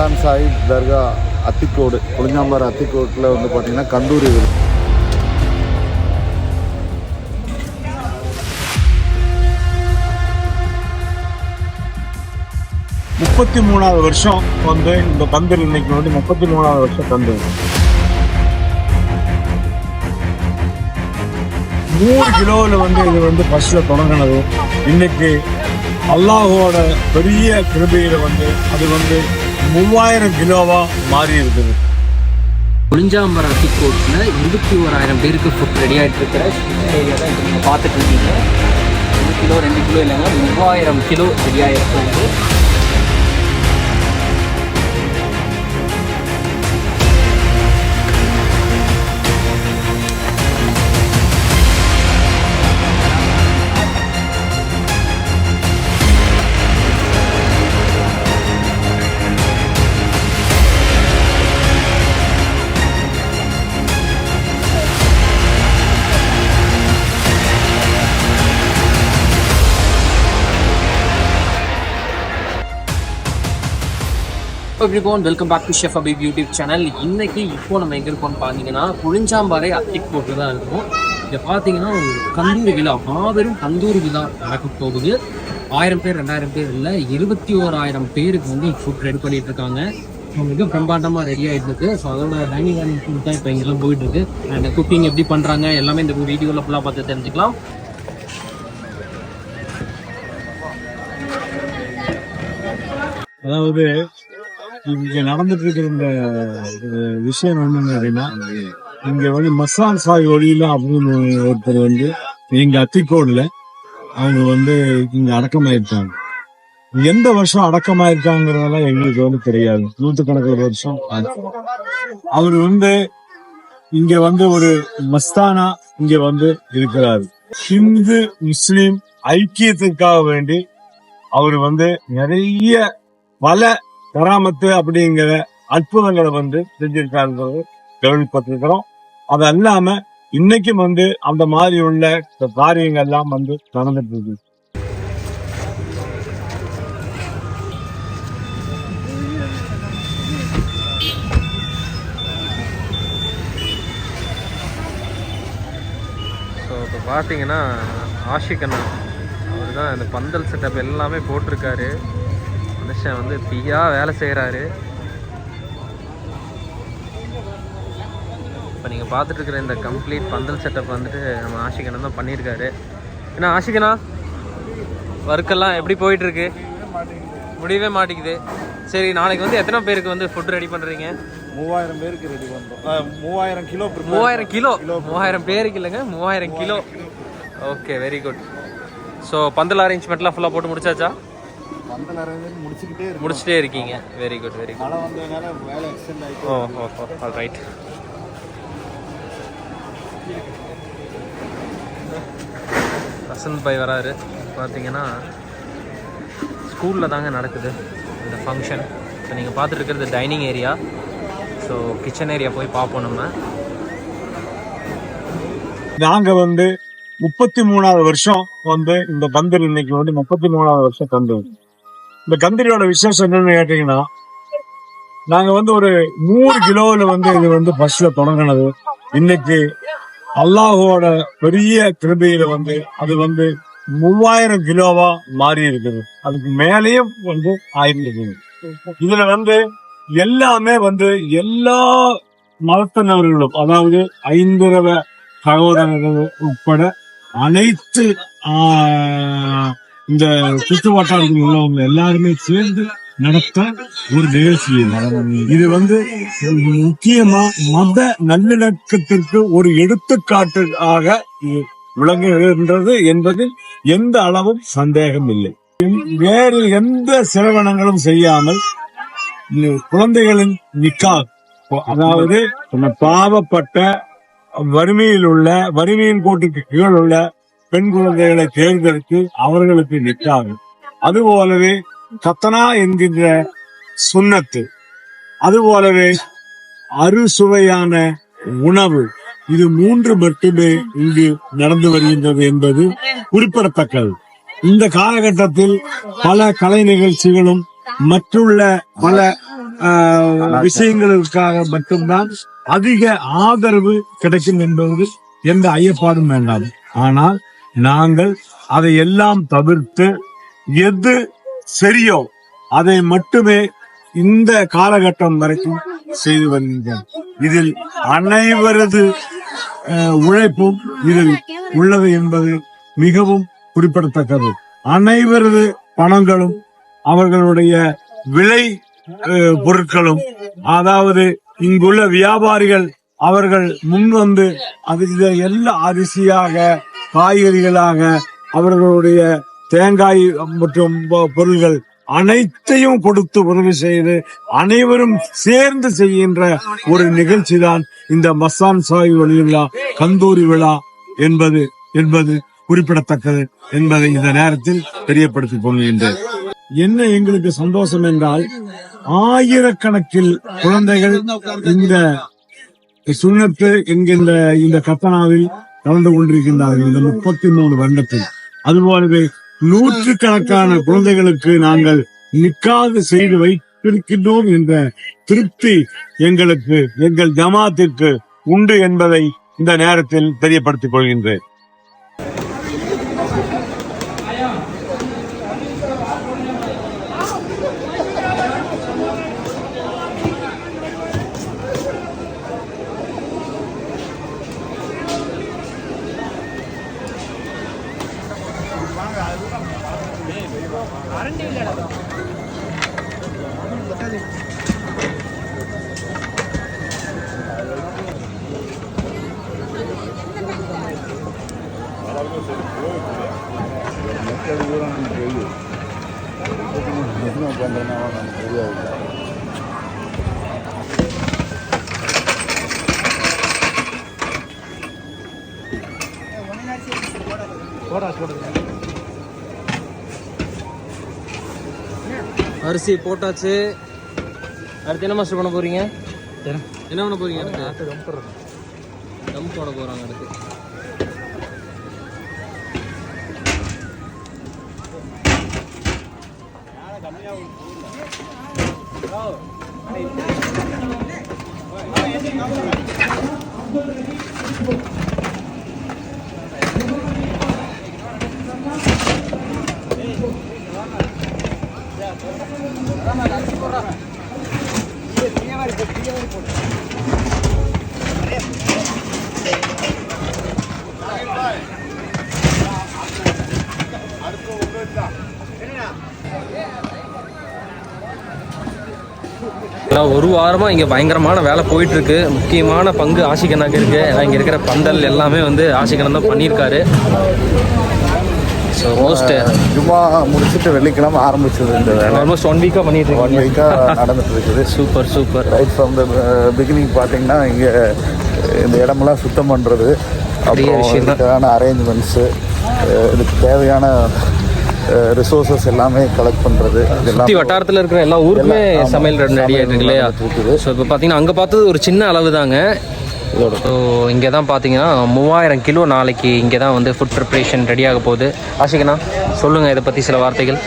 மசான் சாஹிப் தர்கா அத்திக்கோடு புளிஞ்சாம்பார் அத்திக்கோட்டில் வந்து பார்த்தீங்கன்னா கந்தூரி முப்பத்தி மூணாவது வருஷம் வந்து இந்த தந்தர் இன்னைக்கு வந்து முப்பத்தி மூணாவது வருஷம் தந்தர் நூறு கிலோவில் வந்து இது வந்து ஃபஸ்ட்டில் தொடங்கினது. இன்னைக்கு அல்லாஹோட பெரிய கிருபையில வந்து அது வந்து மூவாயிரம் கிலோவா மாறி இருக்குது. புளிஞ்சாம்பர அத்திக்கோட்டில் இருபத்தி ஓராயிரம் பேருக்கு ஃபுட் ரெடி ஆகிட்டு இருக்கிற ஏரியா தான் இப்போ நீங்கள் பார்த்துட்டு இருக்கீங்க. ஒரு கிலோ ரெண்டு கிலோ இல்லைங்க மூவாயிரம் கிலோ ரெடி ஆகிருக்கு everyone welcome back to chef Abib YouTube channel இன்னைக்கு இப்போ நம்ம எங்கே இருக்கோம்னு பார்த்தீங்கன்னா புளிஞ்சாம்பாறை அத்திக் போட்டு தான் இருக்கும். இதை பார்த்தீங்கன்னா ஒரு கந்தூரி விழா மாபெரும் கந்தூரி விழா நடக்க போகுது. ஆயிரம் பேர் ரெண்டாயிரம் பேர் இல்லை இருபத்தி ஓராயிரம் பேருக்கு வந்து ஃபுட் ரெடி பண்ணிட்டு இருக்காங்க மிக பிரம்மாண்டமாக ரெடி ஆகிட்டு இருக்கு. ஸோ அதோட டைனிங் டைனிங் ஃபுட் தான் இப்போ எங்கெல்லாம் போயிட்டு இருக்கு அண்ட் குக்கிங் எப்படி பண்ணுறாங்க எல்லாமே இந்த வீடியோவில் ஃபுல்லாக பார்த்து தெரிஞ்சுக்கலாம். அதாவது இங்க நடந்துட்டு இருக்கிற இந்த இது விஷயம் என்னன்னு அப்படின்னா இங்க வந்து மசால் சாய் ஒளியில அப்படின்னு ஒருத்தர் வந்து இங்க அத்திக்கோடுல அவங்க வந்து இங்க அடக்கமாயிருக்காங்க. எந்த வருஷம் அடக்கமாயிருக்காங்கிறதெல்லாம் எங்களுக்கு வந்து தெரியாது. நூத்துக்கணக்கில் வருஷம் அவர் வந்து இங்க வந்து ஒரு மஸ்தானா இங்க வந்து இருக்கிறாரு. ஹிந்து முஸ்லீம் ஐக்கியத்திற்காக வேண்டி அவர் வந்து நிறைய பல கராமத்து அப்படிங்கிற அற்புதங்களை வந்து செஞ்சிருக்காருன்றது கேள்விப்பட்டிருக்கிறோம். அது அல்லாம இன்னைக்கும் வந்து அந்த மாதிரி உள்ள காரியங்கள் எல்லாம் வந்து நடந்துட்டு இருக்கு ஸோ இப்போ பார்த்தீங்கன்னா ஆஷிக் அண்ணா அவர் தான் இந்த பந்தல் செட்டப் எல்லாமே போட்டிருக்காரு. மனுஷன் வந்து பியா வேலை செய்கிறாரு இப்போ நீங்கள் பார்த்துட்டு இருக்கிற இந்த கம்ப்ளீட் பந்தல் செட்டப் வந்துட்டு நம்ம ஆஷிக் அண்ணன் தான் பண்ணியிருக்காரு. ஏன்னா ஆஷிகண்ணா ஒர்க்கெல்லாம் எப்படி போயிட்டுருக்கு முடியவே மாட்டேங்குது. சரி நாளைக்கு வந்து எத்தனை பேருக்கு வந்து ஃபுட் ரெடி பண்ணுறீங்க மூவாயிரம் பேருக்கு ரெடி பண்ணுறோம் மூவாயிரம் கிலோ மூவாயிரம் கிலோ? மூவாயிரம் பேருக்கு இல்லைங்க மூவாயிரம் kilo. Okay very good so பந்தல் அரேஞ்ச்மெண்ட்லாம் ஃபுல்லாக போட்டு முடிச்சாச்சா? பந்தல் அரேஞ்ச் முடிச்சுக்கிட்டே இருக்கு முடிச்சிட்டே இருக்கீங்க. வெரி குட் வெரி குட் மழை வந்ததுனால வேலை எக்ஸ்டெண்ட் ஆகிட்டு oh oh oh all right Vasanth பாய் வராரு. பார்த்தீங்கன்னா ஸ்கூலில் தாங்க நடக்குது இந்த ஃபங்க்ஷன் இப்போ நீங்கள் பார்த்துட்டு இருக்கிறது dining area so kitchen area போய் பார்ப்போம் நம்ம. நாங்க வந்து முப்பத்தி மூணாவது வருஷம் வந்து இந்த கந்தர் இன்னைக்கு வந்து முப்பத்தி மூணாவது வருஷம் கந்தர் இந்த கந்தரியோட விசேஷம் என்னன்னு கேட்டீங்கன்னா நாங்க வந்து ஒரு நூறு கிலோவில் வந்து இது வந்து பஸ்ல தொடங்கினது. இன்னைக்கு அல்லாஹோட பெரிய கிருபையில வந்து அது வந்து மூவாயிரம் கிலோவா மாறி இருக்குது. அதுக்கு மேலேயும் வந்து ஆயிருக்குது இதுல வந்து எல்லாமே வந்து எல்லா மதத்தினர்களும் அதாவது ஐந்திரவ சகோதரர்கள் உட்பட அனைத்து ஆஹ், இந்த சுற்று வட்டாரத்தில் உள்ளவங்க எல்லாருமே சேர்ந்து நடத்த ஒரு நிகழ்ச்சி இது. இது வந்து முக்கியமா மத நல்லிணக்கத்திற்கு ஒரு எடுத்துக்காட்டு ஆக விளங்குகின்றது என்பது எந்த அளவும் சந்தேகம் இல்லை வேறு எந்த சிரவணங்களும் செய்யாமல் குழந்தைகளின் நிக்கா அதாவது பாவப்பட்ட வறுமையில் உள்ள வறுமையின் கோட்டுக்கு கீழ் உள்ள பெண் குழந்தைகளை தேர்ந்தெடுத்து அவர்களுக்கு நிற்காது. அதுபோலவே கத்தனா என்கின்ற சுண்ணத்து அதுபோலவே அறுசுவையான உணவு இது மூன்று மட்டுமே இங்கு நடந்து வருகின்றது என்பது குறிப்பிடத்தக்கது. இந்த காலகட்டத்தில் பல கலை நிகழ்ச்சிகளும் மற்றுள்ள பல ஆஹ், விஷயங்களுக்காக மட்டும்தான் அதிக ஆதரவு கிடைக்கும் என்பது எந்த ஐயப்பாடும் வேண்டாம். ஆனால் நாங்கள் அதை எல்லாம் தவிர்த்து எது சரியோ அதை மட்டுமே இந்த காலகட்டம் வரைக்கும் செய்து வருகின்றோம் இதில் அனைவரது உழைப்பும் இதில் உள்ளது என்பது மிகவும் குறிப்பிடத்தக்கது. அனைவரது பணங்களும் அவர்களுடைய விலை பொருட்களும் அதாவது இங்குள்ள வியாபாரிகள் அவர்கள் முன் வந்து அது இதை எல்லா அரிசியாக காய்கறிகளாக அவர்களுடைய தேங்காய் மற்றும் பொ- பொருள்கள் அனைத்தையும் கொடுத்து உதவி செய்து அனைவரும் சேர்ந்து செய்கின்ற ஒரு நிகழ்ச்சி தான் இந்த மஸ்தான் சாய் ஒளி விழா கந்தூரி விழா என்பது என்பது குறிப்பிடத்தக்கது என்பதை இந்த நேரத்தில் தெரியப்படுத்திக் கொள்கின்றேன். என்ன எங்களுக்கு சந்தோஷம் என்றால் ஆயிரக்கணக்கில் குழந்தைகள் இந்த சுண்ணத்து என்கின்ற இந்த கத்தனாவில் கலந்து கொண்டிருக்கின்றார்கள் இந்த முப்பத்தி மூணு வருடத்தில். அதுபோலவே நூற்றுக்கணக்கான குழந்தைகளுக்கு நாங்கள் நிக்காது செய்து வைத்திருக்கின்றோம் என்ற திருப்தி எங்களுக்கு எங்கள் ஜமாத்திற்கு உண்டு என்பதை இந்த நேரத்தில் தெரியப்படுத்திக் கொள்கின்றேன். கரண்ட் இல்லடா மக்கள் தூரம் நமக்கு போடா போடுது. அரிசி போட்டாச்சு. அடுத்து என்ன மாஸ்டர் பண்ண போறீங்க? என்ன? பண்ண போறீங்க அடுத்து? தம் போட போறாங்க அடுத்து. ஏன்னா ஒரு வாரமாக இங்கே பயங்கரமான வேலை போயிட்டுருக்கு. முக்கியமான பங்கு ஆசிகனாக இருக்குது ஏன்னா இங்கே இருக்கிற பந்தல் எல்லாமே வந்து ஆசிகனம் தான் பண்ணியிருக்காரு. ஸோ மோஸ்ட் ஜும்மா முடிச்சுட்டு வெள்ளிக்கிழமை ஆரம்பிச்சது இந்த வேலை ஆல்மோஸ்ட் ஒன் வீக்கா பண்ணிட்டு ஒன் வீக்காக நடந்துட்டு இருக்குது super super right from the beginning பார்த்தீங்கன்னா இங்கே இந்த இடமெல்லாம் சுத்தம் பண்ணுறது தான். இதுக்கான அரேஞ்ச்மெண்ட்ஸு இதுக்கு தேவையான ரிசோர்சஸ் எல்லாமே கலெக்ட் பண்ணுறது சுத்தி வட்டாரத்துல இருக்கிற எல்லா ஊருக்குமே. சமையல் ரெடி ஆகிட்டு இருக்கு இல்லையா. ஸோ இப்போ பார்த்தீங்கன்னா அங்கே பார்த்தது ஒரு சின்ன அளவு தாங்க ஸோ இங்கே தான் பார்த்தீங்கன்னா மூவாயிரம் கிலோ நாளைக்கு இங்கே தான் வந்து ஃபுட் ப்ரிப்ரேஷன் ரெடி ஆக போகுது. ஆஷிகண்ணா சொல்லுங்கள் இதை பற்றி சில வார்த்தைகள்.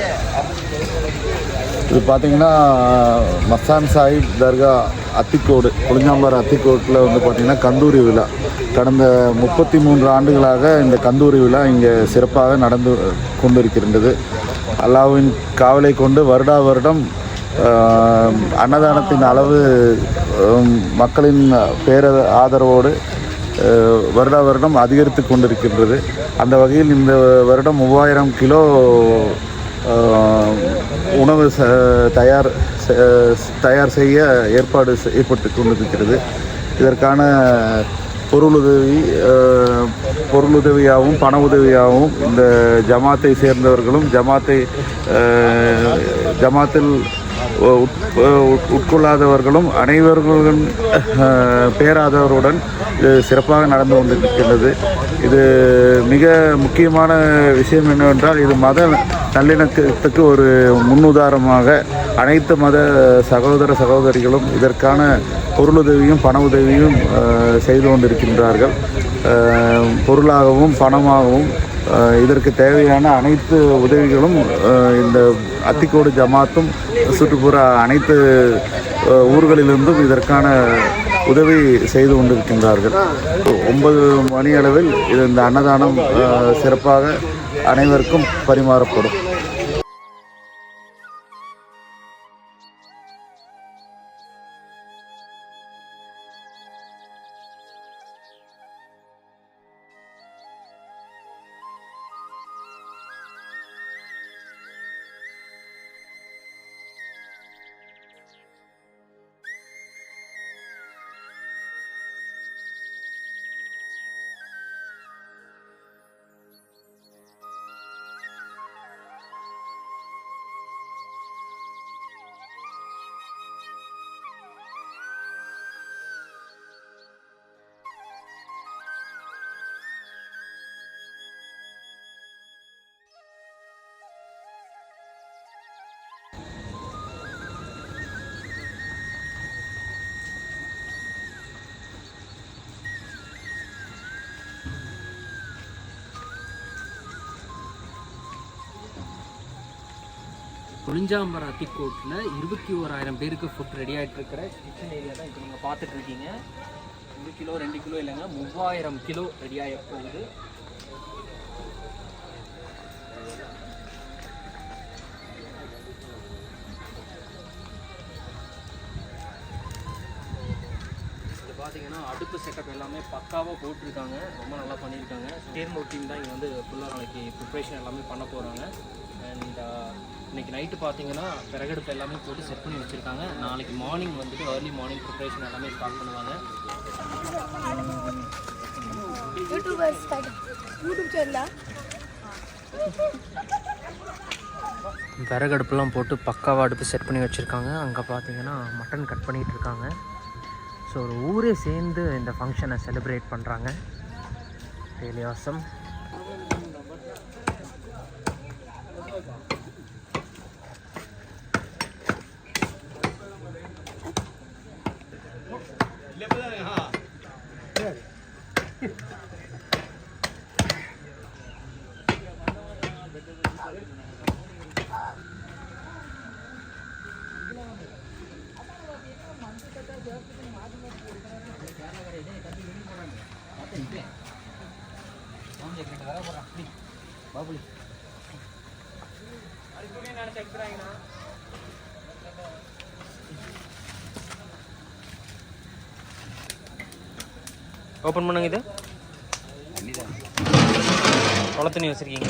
இது பார்த்தீங்கன்னா மஸ்தான் சாஹிப் தர்கா அத்திக்கோடு புளிஞ்சாம்பார் அத்திக்கோட்டில் வந்து பார்த்தீங்கன்னா கந்தூரி விழா. கடந்த முப்பத்தி மூன்று ஆண்டுகளாக இந்த கந்தூரி விழா இங்கே சிறப்பாக நடந்து கொண்டிருக்கின்றது. அல்லாவின் காவலை கொண்டு வருடா வருடம் அன்னதானத்தின் அளவு மக்களின் பேர ஆதரவோடு வருட வருடா வருடம் அதிகரித்து கொண்டிருக்கின்றது. அந்த வகையில் இந்த வருடம் மூவாயிரம் கிலோ உணவு ச தயார் தயார் செய்ய ஏற்பாடு செய்யப்பட்டு கொண்டிருக்கிறது. இதற்கான பொருளுதவி பொருளுதவியாகவும் பண உதவியாகவும் இந்த ஜமாத்தை சேர்ந்தவர்களும் ஜமாத்தை ஜமாத்தில் உட்கொள்ளாதவர்களும் அனைவர்களும் பேராதவருடன் இது சிறப்பாக நடந்து கொண்டிருக்கின்றது. இது மிக முக்கியமான விஷயம் என்னவென்றால் இது மத நல்லிணக்கத்துக்கு ஒரு முன்னுதாரணமாக அனைத்து மத சகோதர சகோதரிகளும் இதற்கான பொருளுதவியும் பண உதவியும் செய்து கொண்டிருக்கின்றார்கள். பொருளாகவும் பணமாகவும் இதற்கு தேவையான அனைத்து உதவிகளும் இந்த அத்திக்கோடு ஜமாத்தும் சுற்றுப்புற அனைத்து ஊர்களிலிருந்தும் இதற்கான உதவி செய்து கொண்டிருக்கின்றார்கள். ஒன்பது மணி அளவில் இது இந்த அன்னதானம் சிறப்பாக அனைவருக்கும் பரிமாறப்படும். புளிஞ்சாம்பரம் அத்திக்கோட்டில் இருபத்தி ஓராயிரம் பேருக்கு ஃபுட் ரெடி ஆகிட்டு இருக்கிற கிச்சன் ஏரியா தான் இப்போ நீங்கள் பார்த்துட்டு இருக்கீங்க ஒரு கிலோ ரெண்டு கிலோ இல்லைங்க மூவாயிரம் கிலோ ரெடி ஆக போகுது. பார்த்தீங்கன்னா அடுப்பு செட்டப் எல்லாமே பக்காவாக போட்டிருக்காங்க. ரொம்ப நல்லா பண்ணியிருக்காங்க. தேர்மூர் டீம் தான் இங்கே வந்து ஃபுல்லாக நாளைக்கு ப்ரிப்ரேஷன் எல்லாமே பண்ண போகிறாங்க அண்ட் இன்னைக்கு நைட்டு பார்த்தீங்கன்னா விறகடுப்பு எல்லாமே போட்டு செட் பண்ணி வச்சுருக்காங்க. நாளைக்கு மார்னிங் வந்துட்டு ஏர்லி மார்னிங் ப்ரிப்ரேஷன் எல்லாமே ஸ்டார்ட் பண்ணுவாங்க. யூடியூபர்ஸ் யூடியூப் சேனலா விறகடுப்புலாம் போட்டு பக்காவாக அடுப்பு செட் பண்ணி வச்சுருக்காங்க. அங்கே பார்த்தீங்கன்னா மட்டன் கட் பண்ணிகிட்டு இருக்காங்க. ஸோ ஒரு ஊரே சேர்ந்து இந்த ஃபங்க்ஷனை செலிப்ரேட் பண்ணுறாங்க ரியலி ஆசம் ஓப்பன் பண்ணுங்க இது. கொள தண்ணி வச்சுருக்கீங்க.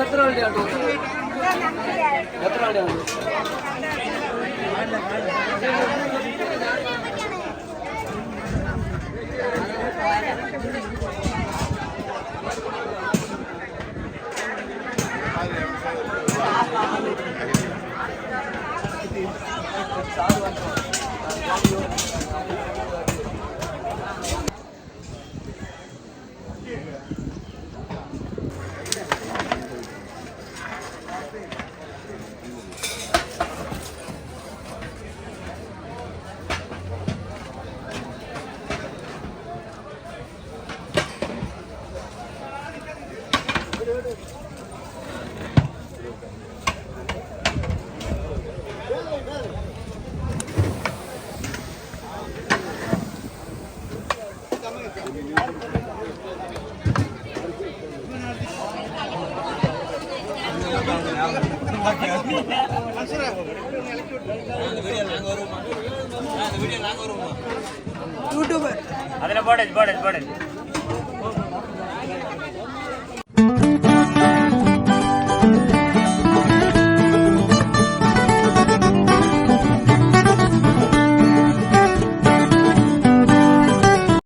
എത്ര വണ്ടിയാണ് എത്ര വണ്ടിയാണ് pasado, al contrario, அதில் போடு போடு போடு.